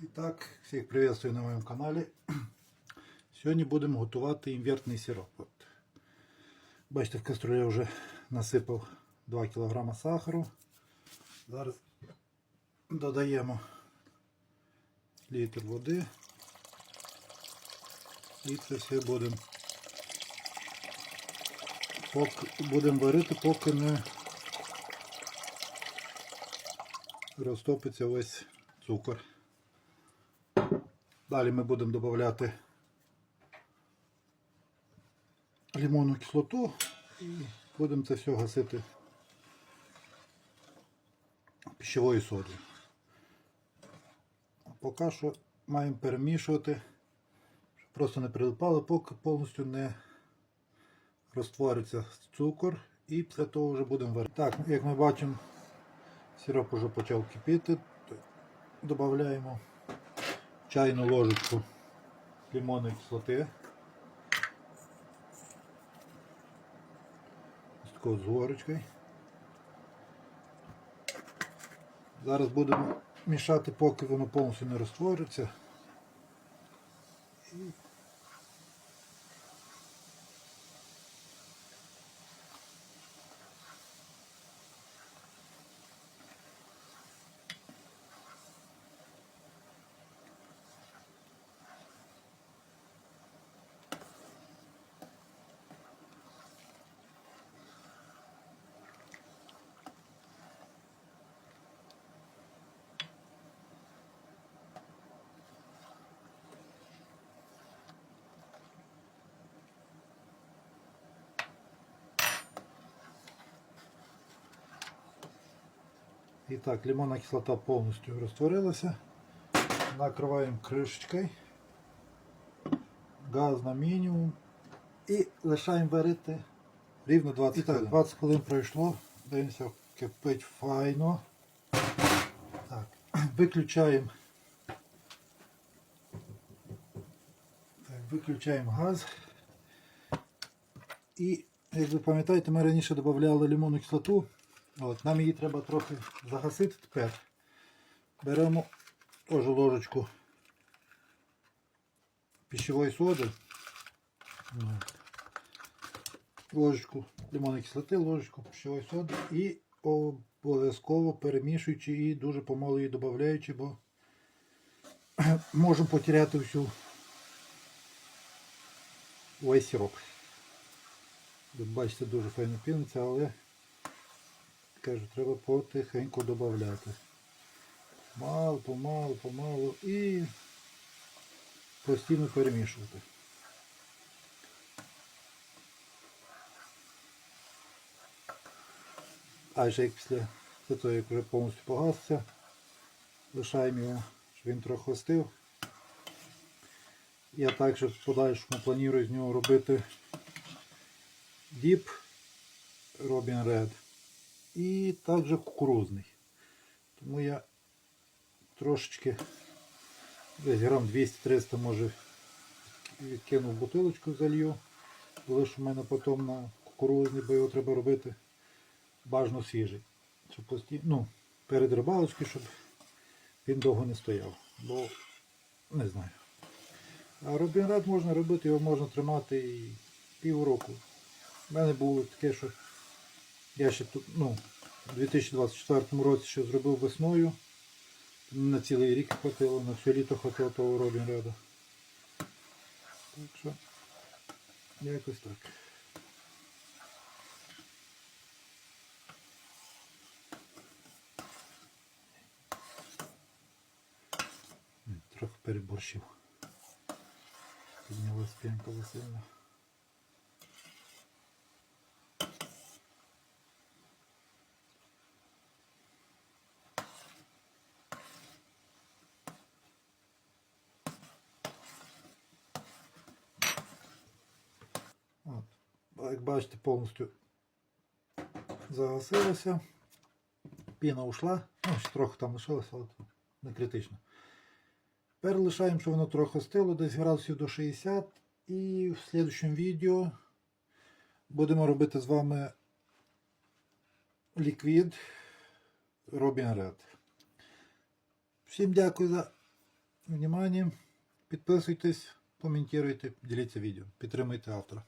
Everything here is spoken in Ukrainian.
І так, всіх приветствую на моєму каналі. Сьогодні будемо готувати імбірний сироп. От. Бачите, в каструлі я вже насипав 2 кг сахару. Зараз додаємо літр води. І це все будемо будемо варити, поки не розтопиться весь цукор. Далі ми будемо додати лимонну кислоту і будемо це все гасити пищевою содою. Поки що маємо перемішувати, щоб просто не прилипало, поки повністю не розтвориться цукор і після того вже будемо варити. Так, як ми бачимо, сироп вже почав кипіти. Додаємо чайну ложечку лимонної кислоти. Ось такою з горочкою. Зараз будемо мішати, поки воно повністю не розтвориться. І так, лимонна кислота повністю розтворилася. Накриваємо кришечкою. Газ на мінімум. І лишаємо варити рівно 20 І так, хвилин. 20 хвилин пройшло. Дивимося, кипить файно. Так, виключаємо. Так, виключаємо газ. І, як ви пам'ятаєте, ми раніше додавали лимонну кислоту. От, нам її треба трохи загасити тепер. Беремо теж ложечку пищевої соди. Ложечку лимонної кислоти, ложечку пищевої соди і обов'язково перемішуючи і дуже помалу її додаючи, бо можемо потеряти всю весь сироп. Бачите, дуже файно піниться, але кажу, треба потихеньку додати. Мало, помалу, помалу і постійно перемішувати. А вже як після того, як вже повністю погасся, лишаємо його, щоб він трохи остив. Я також в подальшому планую з нього робити діп Robin Red і також кукурузний. Тому я трошечки десь грам 200-300 може відкинув бутилочку залью. Лише в мене потім на кукурузний, бо його треба робити бажано свіжий. Щоб постійно, ну, перед рибалочкою, щоб він довго не стояв. Бо не знаю. А Робінрад можна робити, його можна тримати і півроку. У мене було таке, що я ще тут, ну, у 2024 році ще зробив весною. На цілий рік хватило, на все літо хватило того Робінрада. Так що, якось так. Трохи переборщив. Підняла спинка сильно. От. А Як бачите, повністю загасилося. Піна ушла. Ну, ще трохи там лишилося, але не критично. Тепер лишаємо, щоб воно трохи стило, десь градусів до 60. І в слідчому відео будемо робити з вами ліквід Robin Red. Всім дякую за внимание. Підписуйтесь, коментуйте, діліться відео, підтримуйте автора.